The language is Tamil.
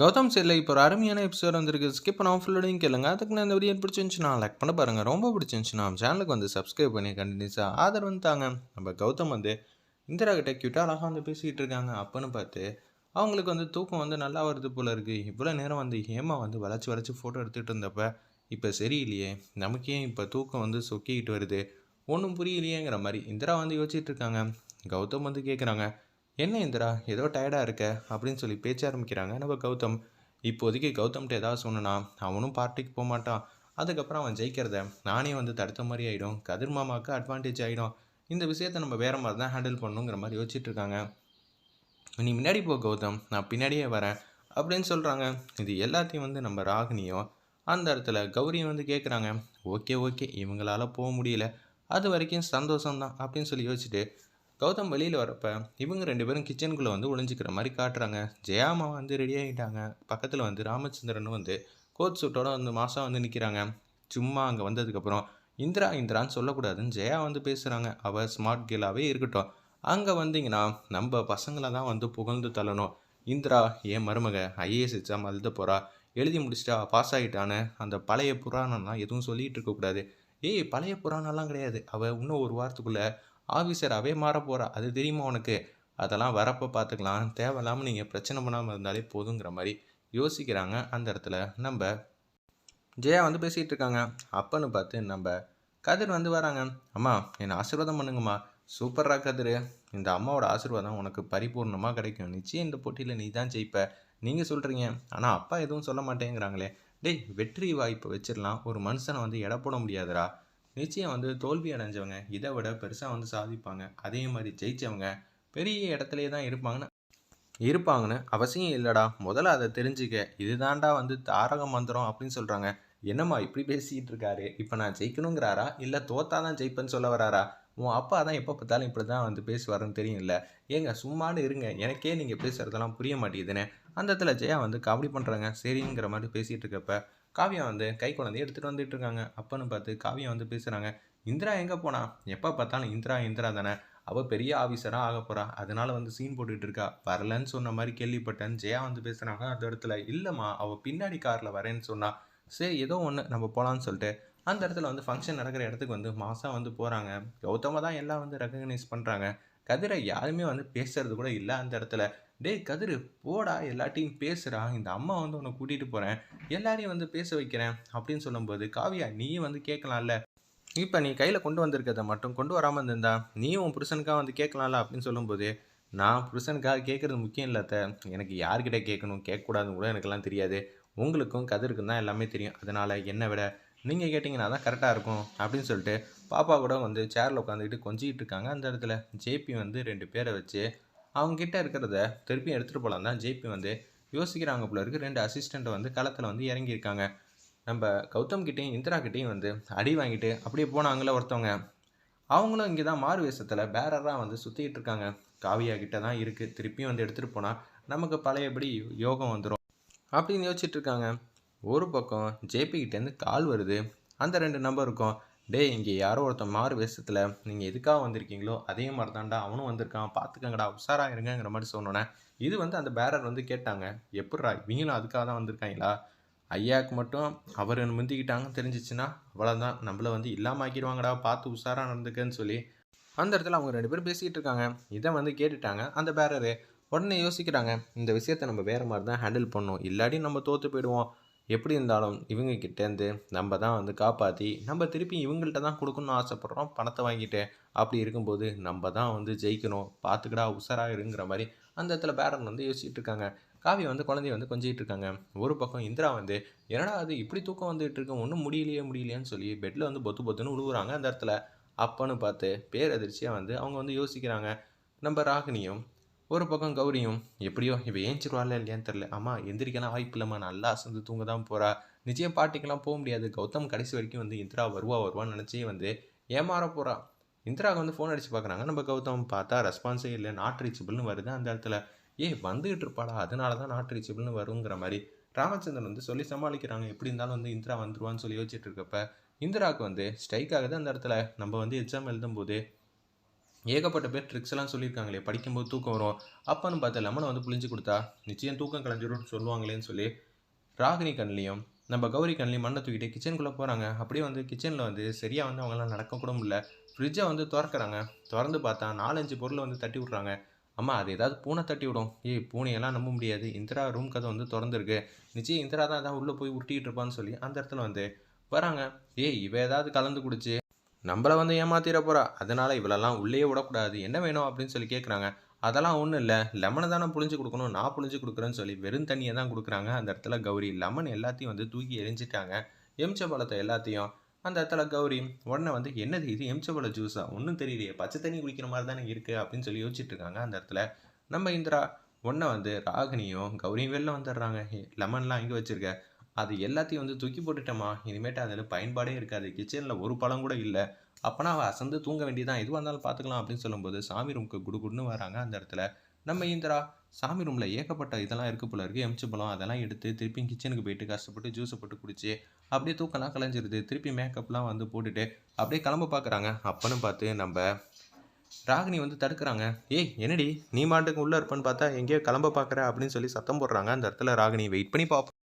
கௌதம் சரியில் இப்போ ஒரு அருமையான எபிசோட் வந்திருக்கு. ஸ்கிப் பண்ணாமல் ஃபுல்லோடையும் கேளுங்க. அதுக்கு நான் இந்த வீடியோ பிடிச்சிருந்துச்சுன்னா லைக் பண்ண பாருங்கள் ரொம்ப பிடிச்சிருந்துச்சுன்னா சேனலுக்கு வந்து சப்ஸ்கிரைப் பண்ணி கண்டினியூஸாக ஆதரவு வந்தாங்க நம்ம கௌதம் வந்து இந்திரா கிட்ட கியூட்டாக அழகாக வந்து பேசிக்கிட்டு இருக்காங்க. அப்போன்னு பார்த்து அவங்களுக்கு வந்து தூக்கம் வந்து நல்லா வருது போல் இருக்குது இவ்வளோ நேரம் வந்து ஹேமா வந்து வளைச்சி வளைச்சி ஃபோட்டோ எடுத்துகிட்டு இருந்தப்ப இப்போ சரியில்லையே. நமக்கே இப்போ தூக்கம் வந்து சொக்கிக்கிட்டு வருது? ஒன்றும் புரியலையேங்கிற மாதிரி இந்திரா வந்து யோசிச்சுட்டு இருக்காங்க. கௌதம் வந்து கேட்குறாங்க என்ன இந்திரா ஏதோ டயர்டாக இருக்க? அப்படின்னு சொல்லி பேச்ச ஆரம்பிக்கிறாங்க நம்ம கௌதம். இப்போதைக்கு கௌதம்கிட்ட ஏதாவது சொன்னனா அவனும் பார்ட்டிக்கு போக மாட்டான். அதுக்கப்புறம் அவன் ஜெயிக்கிறத நானே வந்து தடுத்த மாதிரி ஆகிடும் கதிர் மாமாவுக்கு அட்வான்டேஜ் ஆகிடும் இந்த விஷயத்தை நம்ம வேறு மாதிரி தான் ஹேண்டில் பண்ணணுங்கிற மாதிரி யோசிச்சுட்டு இருக்காங்க. நீ முன்னாடி போ கௌதம் நான் பின்னாடியே வரேன் அப்படின்னு சொல்கிறாங்க இது எல்லாத்தையும் வந்து நம்ம ராகினியும் அந்த இடத்துல கௌரியும் வந்து கேட்குறாங்க ஓகே ஓகே இவங்களால போக முடியல. அது வரைக்கும் சந்தோஷம்தான் அப்படின்னு சொல்லி யோசிச்சுட்டு கௌதம் வெளியில் வரப்போ இவங்க ரெண்டு பேரும் கிச்சனுக்குள்ளே வந்து ஒளிஞ்சிக்கிற மாதிரி காட்டுறாங்க. ஜெயாமா வந்து ரெடி ஆகிட்டாங்க பக்கத்தில் வந்து ராமச்சந்திரன் வந்து கோட் சூட்டோட வந்து மாதம் வந்து நிற்கிறாங்க சும்மா அங்கே வந்ததுக்கப்புறம் இந்திரா இந்திரான்னு சொல்லக்கூடாதுன்னு ஜெயா வந்து பேசுகிறாங்க அவள் ஸ்மார்ட் கேலாகவே இருக்கட்டும். அங்கே வந்தீங்கன்னா நம்ம பசங்களை தான் வந்து புகழ்ந்து தள்ளணும். இந்திரா என் மருமக ஐஏஎஸ் எக்ஸாம் எழுத போகிறா எழுதி முடிச்சிட்டா பாஸ் ஆகிட்டான்னு அந்த பழைய புராணம்லாம் எதுவும் சொல்லிகிட்டு இருக்கக்கூடாது. ஏய் பழைய புராணம்லாம் கிடையாது. அவள் இன்னும் ஒரு வாரத்துக்குள்ளே ஆஃபீஸராகவே மாற போகிறா அது தெரியுமா உனக்கு? அதெல்லாம் வரப்போ பார்த்துக்கலாம் தேவையில்லாமல் நீங்கள் பிரச்சனை பண்ணாமல் இருந்தாலே போதுங்கிற மாதிரி யோசிக்கிறாங்க அந்த இடத்துல. நம்ம ஜெயா வந்து பேசிகிட்டு இருக்காங்க. அப்பன்னு பார்த்து நம்ம கதிர் வந்து வராங்க. அம்மா என்னை ஆசீர்வாதம் பண்ணுங்கம்மா. சூப்பராக கதிர். இந்த அம்மாவோட ஆசீர்வாதம் உனக்கு பரிபூர்ணமாக கிடைக்கும். நிச்சயம் இந்த போட்டியில் நீ தான் ஜெயிப்ப. நீங்கள் சொல்கிறீங்க ஆனால் அப்பா எதுவும் சொல்ல மாட்டேங்கிறாங்களே. டேய் வெற்றி வாய்ப்பை வச்சிடலாம். ஒரு மனுஷனை வந்து எடை போட முடியாதுடா. நிச்சயம் வந்து தோல்வி அடைஞ்சவங்க இதை விட பெருசாக வந்து சாதிப்பாங்க. அதே மாதிரி ஜெயிச்சவங்க பெரிய இடத்துலையே தான் இருப்பாங்கன்னு இருப்பாங்கன்னு அவசியம் இல்லைடா. முதல்ல அதை தெரிஞ்சுக்க. இதுதான்டா வந்து தாரக மந்திரம் அப்படின்னு சொல்கிறாங்க என்னம்மா இப்படி பேசிக்கிட்டு இருக்காரு? இப்போ நான் ஜெயிக்கணுங்கிறாரா? இல்லை தோத்தா தான் ஜெயிப்பேன்னு சொல்ல வராரா? உன் அப்பா தான் எப்போ பார்த்தாலும் இப்படி தான் வந்து பேசுவாருன்னு தெரியும்ல. ஏங்க சும்மானு இருங்க. எனக்கே நீங்கள் பேசுகிறதெல்லாம் புரிய மாட்டேங்குதுன்னு. அந்த இடத்துல ஜெயா வந்து காமெடி பண்ணுறாங்க சரிங்கிற மாதிரி பேசிகிட்டு இருக்கப்ப காவியா வந்து கை குழந்தைய எடுத்துகிட்டு வந்துட்டு இருக்காங்க. அப்பன்னு பார்த்து காவியா வந்து பேசுகிறாங்க இந்திரா எங்கே போனா? எப்போ பார்த்தாலும் இந்திரா இந்திரா தானே. அவள் பெரிய ஆஃபீஸராக ஆக போகிறா அதனால வந்து சீன் போட்டுட்டு இருக்கா. வரலன்னு சொன்ன மாதிரி கேள்விப்பட்டேன். ஜெயா வந்து பேசுகிறாங்க அந்த இடத்துல இல்லைம்மா அவள் பின்னாடி காரில் வரேன்னு சொன்னா சரி ஏதோ ஒன்று நம்ம போகலான்னு சொல்லிட்டு. அந்த இடத்துல வந்து ஃபங்க்ஷன் நடக்கிற இடத்துக்கு வந்து மாதம் வந்து போகிறாங்க கௌதமாக தான் எல்லாம் வந்து ரெக்கக்னைஸ் பண்ணுறாங்க கதிரை யாருமே வந்து பேசுறது கூட இல்லை அந்த இடத்துல. டேய் கதிர் போடா எல்லாட்டையும் பேசுகிறா இந்த அம்மா வந்து உன்னை கூட்டிகிட்டு போகிறேன் எல்லாரையும் வந்து பேச வைக்கிறேன். அப்படின்னு சொல்லும்போது காவியா நீயும் வந்து கேட்கலாம்ல. இப்போ நீ கையில் கொண்டு வந்திருக்கிறத மட்டும் கொண்டு வராமல் இருந்திருந்தா நீயும் உன் புருஷனுக்காக வந்து கேட்கலாம்ல? அப்படின்னு சொல்லும்போது நான் புருஷனுக்காக கேட்குறது முக்கியம் இல்லாத எனக்கு யார்கிட்ட கேட்கணும்? கேட்கக்கூடாதுன்னு கூட எனக்கெல்லாம் தெரியாது. உங்களுக்கும் கதிருக்கும் தான் எல்லாமே தெரியும். அதனால் என்னை விட நீங்கள் கேட்டிங்கன்னா தான் கரெக்டாக இருக்கும். அப்படின்னு சொல்லிட்டு பாப்பா கூட வந்து சேரில் உட்காந்துக்கிட்டு கொஞ்சிக்கிட்டு இருக்காங்க அந்த இடத்துல. ஜேபி வந்து ரெண்டு பேரை வச்சு அவங்கக்கிட்ட இருக்கிறத திருப்பி எடுத்துகிட்டு போகலாம் தான் ஜேபி வந்து யோசிக்கிறாங்க போல இருக்குது ரெண்டு அசிஸ்டண்ட்டை வந்து களத்தில் வந்து இறங்கியிருக்காங்க. நம்ம கௌதம் கிட்டேயும் இந்திரா கிட்டேயும் வந்து அடி வாங்கிட்டு அப்படியே போனாங்களே ஒருத்தவங்க. அவங்களும் இங்கே தான் மாறு வேஷத்தில் பேரராக வந்து சுற்றிக்கிட்டு இருக்காங்க. காவியா கிட்ட தான் இருக்குது திருப்பியும் வந்து எடுத்துகிட்டு போனால் நமக்கு பழையபடி யோகம் வந்துடும் அப்படின்னு யோசிச்சுட்டு இருக்காங்க. ஒரு பக்கம் ஜேபி கிட்டேருந்து கால் வருது. அந்த ரெண்டு நம்பருக்கும் டேய் இங்கே யாரோ ஒருத்தன் மாறு வேஷத்தில் நீங்கள் எதுக்காக வந்திருக்கீங்களோ அதே மாதிரி தான்டா அவனும் வந்திருக்கான். பார்த்துக்கங்கடா உஷாராக இருங்கிற மாதிரி சொன்னோன்னே இது வந்து அந்த பேரர் வந்து கேட்டாங்க. எப்பட்றா இவங்களும் அதுக்காக தான் வந்திருக்காங்களா? ஐயாவுக்கு மட்டும் அவர் முந்திக்கிட்டாங்கன்னு தெரிஞ்சிச்சுன்னா அவ்வளோதான் நம்மள வந்து இல்லாமல் ஆக்கிடுவாங்கடா பார்த்து உஷாராக நடந்துக்கன்னு சொல்லி. அந்த இடத்துல அவங்க ரெண்டு பேரும் பேசிக்கிட்டு இருக்காங்க. இதை வந்து கேட்டுட்டாங்க அந்த பேரரு உடனே யோசிக்கிறாங்க இந்த விஷயத்தை நம்ம வேறு மாதிரி தான் ஹேண்டில் பண்ணணும். இல்லாட்டி நம்ம தோற்று போயிடுவோம். எப்படி இருந்தாலும் இவங்க கிட்டேருந்து நம்ம தான் வந்து காப்பாற்றி நம்ம திருப்பி இவங்கள்ட்ட தான் கொடுக்கணும்னு ஆசைப்பட்றோம் பணத்தை வாங்கிட்டு அப்படி இருக்கும்போது நம்ம தான் வந்து ஜெயிக்கணும் பார்த்துக்கடா உஷாராக இருங்கிற மாதிரி அந்த இடத்துல பேரன் வந்து யோசிச்சுட்டு இருக்காங்க. காவி வந்து குழந்தைய வந்து கொஞ்சிட்டு இருக்காங்க. ஒரு பக்கம் இந்திரா வந்து என்னடா அது இப்படி தூக்கம் வந்துட்டு இருக்கு ஒன்றும் முடியலையே முடியலையேன்னு சொல்லி பெட்டில் வந்து பொத்து பொத்துன்னு உழுவுறாங்க அந்த இடத்துல. அப்பன்னு பார்த்து பேரதிர்ச்சியாக வந்து அவங்க வந்து யோசிக்கிறாங்க. நம்ம ராகினியும் ஒரு பக்கம் கௌரியும் எப்படியோ இப்போ ஏஞ்சிருவாள் இல்லையான்னு தெரில அம்மா எந்திரிக்கலாம் வாய்ப்பு இல்லைம்மா. நல்லா அசந்து தூங்க தான் போகிறா நிச்சயம் பாட்டிக்கெல்லாம் போக முடியாது. கௌதம் கடைசி வரைக்கும் வந்து இந்திரா வருவா வருவான்னு நினச்சி வந்து ஏமாற போகிறா இந்திராவுக்கு வந்து ஃபோன் அடித்து பார்க்குறாங்க நம்ம கௌதம் பார்த்தா ரெஸ்பான்ஸே இல்லை. நாட் ரீச்சபிள்னு வருது அந்த இடத்துல. ஏ வந்துகிட்டு இருப்பாளா? அதனால தான் நாட் ரீச்சபிள்னு வருங்கிற மாதிரி ராமச்சந்திரன் வந்து சொல்லி சமாளிக்கிறாங்க. எப்படி இருந்தாலும் வந்து இந்திரா வந்துருவான்னு சொல்லி யோசிச்சுட்டு இருக்கப்ப இந்திராவுக்கு வந்து ஸ்ட்ரைக் ஆகுது அந்த இடத்துல. நம்ம வந்து எக்ஸாம் எழுதும்போது ஏகப்பட்ட பேர் ட்ரிக்ஸ் எல்லாம் சொல்லியிருக்காங்களே படிக்கும்போது தூக்கம் வரும். அப்பன்னு பார்த்து லெமனை வந்து புளிஞ்சு கொடுத்தா நிச்சயம் தூக்கம் கலைஞ்சிடும்னு சொல்லுவாங்களேன்னு சொல்லி ராகினி கண்லேயும் நம்ம கௌரி கண்லேயும் மண்ணை தூக்கிட்டு கிச்சனுக்குள்ளே போகிறாங்க அப்படியே வந்து கிச்சனில் வந்து சரியாக வந்து அவங்களாம் நடக்க கூட முடியல. ஃப்ரிட்ஜை வந்து திறக்கிறாங்க. திறந்து பார்த்தா நாலஞ்சு பொருளை வந்து தட்டி விட்றாங்க. அம்மா அது ஏதாவது பூனை தட்டி விடும். ஏய் பூனையெல்லாம் நம்ப முடியாது. இந்திரா ரூம் கதை வந்து திறந்துருக்கு. நிச்சயம் இந்திரா தான் அதான் உள்ளே போய் உருட்டிகிட்டு இருப்பான்னு சொல்லி அந்த இடத்துல வந்து வராங்க. ஏய் இவ ஏதாவது கலந்து குடிச்சு நம்மளை வந்து ஏமாத்திர போகிறா அதனால் இவளெல்லாம் உள்ளேயே விடக்கூடாது. என்ன வேணும் அப்படின்னு சொல்லி கேட்குறாங்க அதெல்லாம் ஒன்றும் இல்லை. லெமனை தானே புழிஞ்சு கொடுக்கணும். நான் புழிஞ்சு கொடுக்குறேன்னு சொல்லி வெறும் தண்ணியை தான் கொடுக்குறாங்க. அந்த இடத்துல கௌரி லெமன் எல்லாத்தையும் வந்து தூக்கி எரிஞ்சிட்டாங்க. எம்ச்ச பழத்தை எல்லாத்தையும் அந்த இடத்துல கௌரி உடனே வந்து என்னது இது? எம்ச்சபழ ஜூஸா ஒன்றும் தெரியலையே. பச்சை தண்ணி குடிக்கிற மாதிரி தானே இருக்குது அப்படின்னு சொல்லி யோசிச்சுட்டு இருக்காங்க அந்த இடத்துல. நம்ம இந்திரா உடனே வந்து ராகினியும் கௌரியும் வெளில வந்துடுறாங்க. லெமன்லாம் இங்கே வச்சுருக்க? அது எல்லாத்தையும் வந்து தூக்கி போட்டுட்டோமா இனிமேட்டு அதில் பயன்பாடே இருக்காது. கிச்சனில் ஒரு பழம் கூட இல்லை. அப்போனா அவள் அசந்து தூங்க வேண்டியதான் எதுவாக இருந்தாலும் பார்த்துக்கலாம் அப்படின்னு சொல்லும்போது சாமி ரூமுக்கு குடுகுடுன்னு வராங்க அந்த இடத்துல. நம்ம இந்திரா சாமி ரூமில் ஏகப்பட்ட இதெல்லாம் இருக்குது போல இருக்கு. எமிச்சு பழம் அதெல்லாம் எடுத்து திருப்பி கிச்சனுக்கு போயிட்டு கஷ்டப்பட்டு ஜூஸை போட்டு குடிச்சு அப்படியே தூக்கம்லாம் கலைஞ்சிருது. திருப்பி மேக்கப்லாம் வந்து போட்டுட்டு அப்படியே கிளம்ப பார்க்குறாங்க அப்பன்னு பார்த்து நம்ம ராகினி வந்து தடுக்கிறாங்க. ஏய் என்னடி? நீ மாட்டுக்கு உள்ளே இருப்பேன்னு பார்த்தா எங்கேயோ கிளம்ப பார்க்குற அப்படின்னு சொல்லி சத்தம் போடுறாங்க. அந்த இடத்துல ராகினி வெயிட் பண்ணி பார்ப்போம்